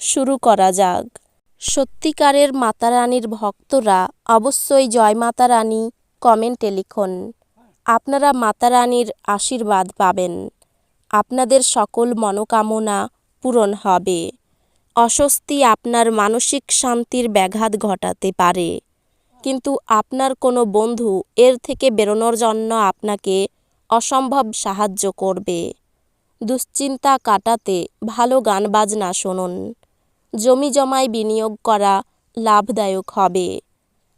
শুরু করা যাক। সত্যিকারের মাতারানীর ভক্তরা অবশ্যই জয় মাতারানী কমেন্টে লিখুন। আপনারা মাতারানীর আশীর্বাদ পাবেন। আপনাদের সকল মনোকামনা পূরণ হবে। অস্বস্তি আপনার মানসিক শান্তির ব্যাঘাত ঘটাতে পারে। কিন্তু আপনার কোনো বন্ধু এর থেকে বেরোনোর জন্য আপনাকে অসম্ভব সাহায্য করবে। দুশ্চিন্তা কাটাতে ভালো গান বাজনা শুনুন। জমি জমায় বিনিয়োগ করা লাভদায়ক হবে।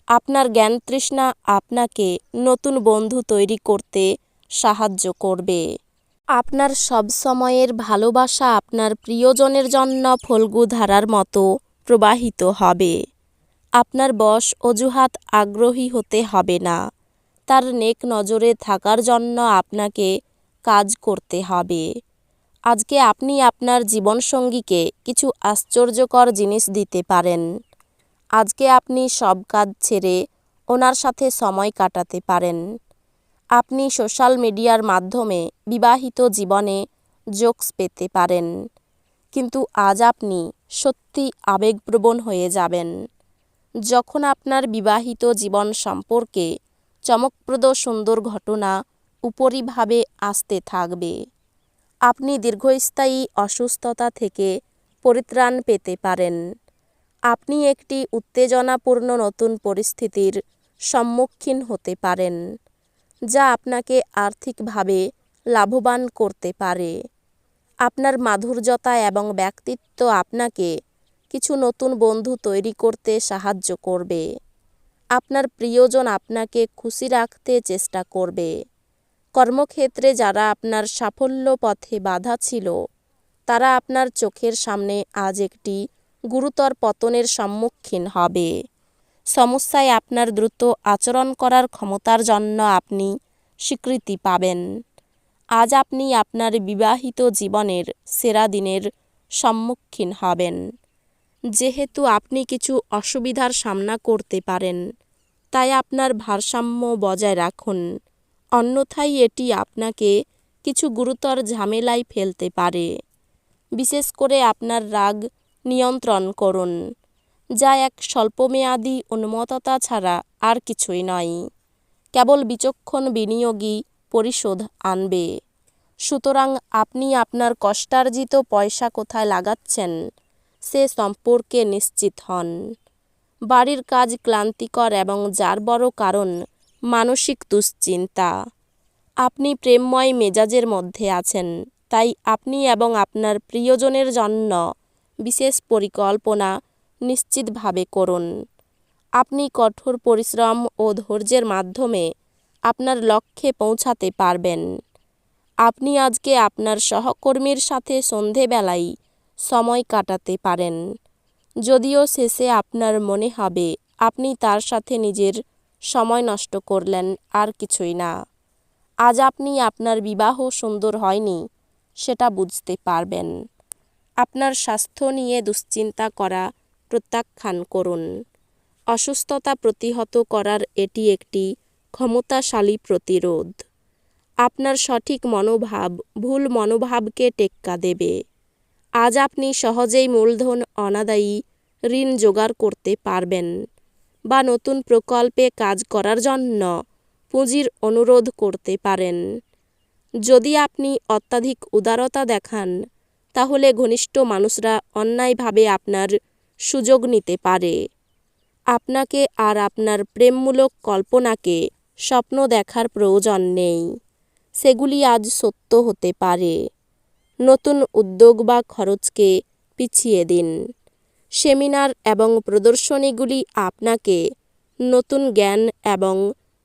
আপনার জ্ঞান তৃষ্ণা আপনাকে নতুন বন্ধু তৈরি করতে সাহায্য করবে। আপনার সব সময়ের ভালোবাসা আপনার প্রিয়জনের জন্য ফল্গু ধারার মতো প্রবাহিত হবে। আপনার বস অজুহাত আগ্রহী হতে হবে না। তার নেক নজরে থাকার জন্য আপনাকে কাজ করতে হবে। আজকে আপনি আপনার জীবনসঙ্গীকে কিছু আশ্চর্যকর জিনিস দিতে পারেন। আজকে আপনি সব কাজ ছেড়ে ওনার সাথে সময় কাটাতে পারেন। আপনি সোশ্যাল মিডিয়ার মাধ্যমে বিবাহিত জীবনে জোকস পেতে পারেন। কিন্তু আজ আপনি সত্যি আবেগপ্রবণ হয়ে যাবেন। যখন আপনার বিবাহিত জীবন সম্পর্কে চমকপ্রদ সুন্দর ঘটনা উপরিভাবে আসতে থাকবে। আপনি দীর্ঘস্থায়ী অসুস্থতা থেকে পরিত্রাণ পেতে পারেন। আপনি একটি উত্তেজনাপূর্ণ নতুন পরিস্থিতির সম্মুখীন হতে পারেন, যা আপনাকে আর্থিকভাবে লাভবান করতে পারে। আপনার মাধুর্যতা এবং ব্যক্তিত্ব আপনাকে কিছু নতুন বন্ধু তৈরি করতে সাহায্য করবে। আপনার প্রিয়জন আপনাকে খুশি রাখতে চেষ্টা করবে। কর্মক্ষেত্রে যারা আপনার সাফল্য পথে বাধা ছিল, তারা আপনার চোখের সামনে আজ একটি গুরুতর পতনের সম্মুখীন হবে। সমস্যায় আপনার দ্রুত আচরণ করার ক্ষমতার জন্য আপনি স্বীকৃতি পাবেন। আজ আপনি আপনার বিবাহিত জীবনের সেরা দিনের সম্মুখীন হবেন। যেহেতু আপনি কিছু অসুবিধার সামনা করতে পারেন, তাই আপনার ভারসাম্য বজায় রাখুন। অন্যথায় এটি আপনাকে কিছু গুরুতর ঝামেলায় ফেলতে পারে। বিশেষ করে আপনার রাগ নিয়ন্ত্রণ করুন, যা এক স্বল্পমেয়াদী উন্মত্ততা ছাড়া আর কিছুই নয়। কেবল বিচক্ষণ বিনিয়োগই পরিশোধ আনবে। সুতরাং আপনি আপনার কষ্টার্জিত পয়সা কোথায় লাগাচ্ছেন, সে সম্পর্কে নিশ্চিত হন। বাড়ির কাজ ক্লান্তিকর এবং যার বড় কারণ মানসিক দুশ্চিন্তা। আপনি প্রেমময় মেজাজের মধ্যে আছেন, তাই আপনি এবং আপনার প্রিয়জনের জন্য বিশেষ পরিকল্পনা নিশ্চিতভাবে করুন। আপনি কঠোর পরিশ্রম ও ধৈর্যের মাধ্যমে আপনার লক্ষ্যে পৌঁছাতে পারবেন। আপনি আজকে আপনার সহকর্মীর সাথে সন্ধেবেলায় সময় কাটাতে পারেন। যদিও শেষে আপনার মনে হবে, আপনি তার সাথে নিজের সময় নষ্ট করলেন আর কিছুই না। আজ আপনি আপনার বিবাহ সুন্দর হয়নি, সেটা বুঝতে পারবেন। আপনার স্বাস্থ্য নিয়ে দুশ্চিন্তা করা প্রত্যাখ্যান করুন। অসুস্থতা প্রতিহত করার এটি একটি ক্ষমতাশালী প্রতিরোধ। আপনার সঠিক মনোভাব ভুল মনোভাবকে টেক্কা দেবে। আজ আপনি সহজেই মূলধন অনাদায়ী ঋণ জোগাড় করতে পারবেন। বা নতুন প্রকল্পে কাজ করার জন্য পুঁজির অনুরোধ করতে পারেন। যদি আপনি অত্যাধিক উদারতা দেখান, তাহলে ঘনিষ্ঠ মানুষরা অন্যায়ভাবে আপনার সুযোগ নিতে পারে। আপনাকে আর আপনার প্রেমমূলক কল্পনাকে স্বপ্ন দেখার প্রয়োজন নেই। সেগুলি আজ সত্য হতে পারে। নতুন উদ্যোগ বা খরচকে পিছিয়ে দিন। সেমিনার এবং প্রদর্শনীগুলি আপনাকে নতুন জ্ঞান এবং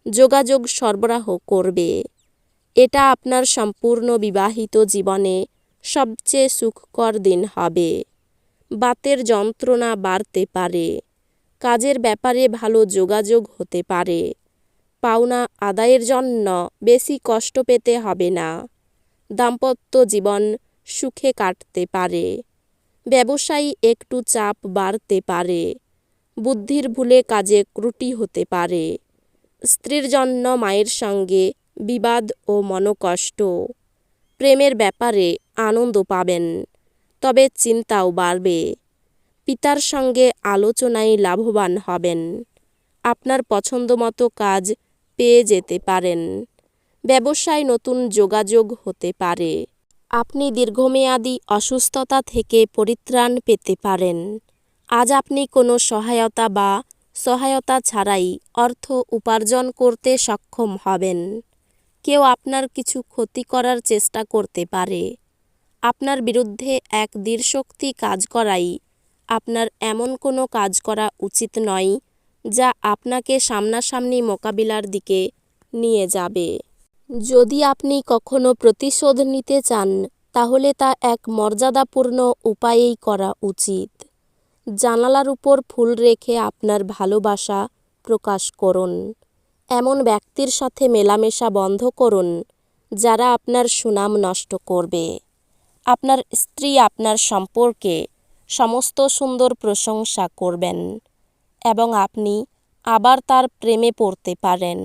যোগাযোগ সরবরাহ করবে। এটা আপনার সম্পূর্ণ বিবাহিত জীবনে সবচেয়ে সুখকর দিন হবে। বাতের যন্ত্রণা বাড়তে পারে, কাজের ব্যাপারে ভালো যোগাযোগ হতে পারে, পাওনা আদায়ের জন্য বেশি কষ্ট পেতে হবে না, দাম্পত্য জীবন সুখে কাটতে পারে। ব্যবসায়ী একটু চাপ বাড়তে পারে। বুদ্ধির ভুলে কাজে ত্রুটি হতে পারে। স্ত্রীর জন্য মায়ের সঙ্গে বিবাদ ও মনকষ্ট। প্রেমের ব্যাপারে আনন্দ পাবেন, তবে চিন্তাও বাড়বে। পিতার সঙ্গে আলোচনায় লাভবান হবেন। আপনার পছন্দমতো কাজ পেয়ে যেতে পারেন। ব্যবসায় নতুন যোগাযোগ হতে পারে। আপনি দীর্ঘমেয়াদী অসুস্থতা থেকে পরিত্রাণ পেতে পারেন। আজ আপনি কোনো সহায়তা বা সহায়তা ছাড়াই অর্থ উপার্জন করতে সক্ষম হবেন। কেউ আপনার কিছু ক্ষতি করার চেষ্টা করতে পারে। আপনার বিরুদ্ধে এক দৃঢ়শক্তি কাজ করাই আপনার এমন কোনো কাজ করা উচিত নয়, যা আপনাকে সামনাসামনি মোকাবিলার দিকে নিয়ে যাবে। যদি আপনি কখনো প্রতিশোধ নিতে চান, তাহলে তা এক মর্যাদাপূর্ণ উপায়েই করা উচিত। জানালার উপর ফুল রেখে আপনার ভালোবাসা প্রকাশ করুন। এমন ব্যক্তির সাথে মেলামেশা বন্ধ করুন, যারা আপনার সুনাম নষ্ট করবে। আপনার স্ত্রী আপনার সম্পর্কে সমস্ত সুন্দর প্রশংসা করবেন এবং আপনি আবার তার প্রেমে পড়তে পারেন।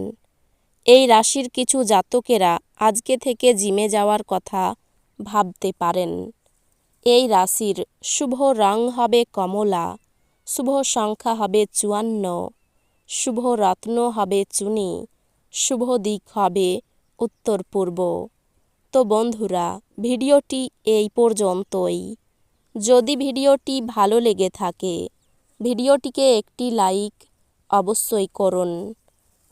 এই রাশির কিছু জাতকেরা আজকে থেকে জিমে যাওয়ার কথা ভাবতে পারেন। এই রাশির শুভ রং হবে কমলা, শুভ সংখ্যা হবে চুয়ান্ন, শুভ রত্ন হবে চুনি, শুভ দিক হবে উত্তর পূর্ব। তো বন্ধুরা, ভিডিওটি এই পর্যন্তই। যদি ভিডিওটি ভালো লেগে থাকে, ভিডিওটিকে একটি লাইক অবশ্যই করুন।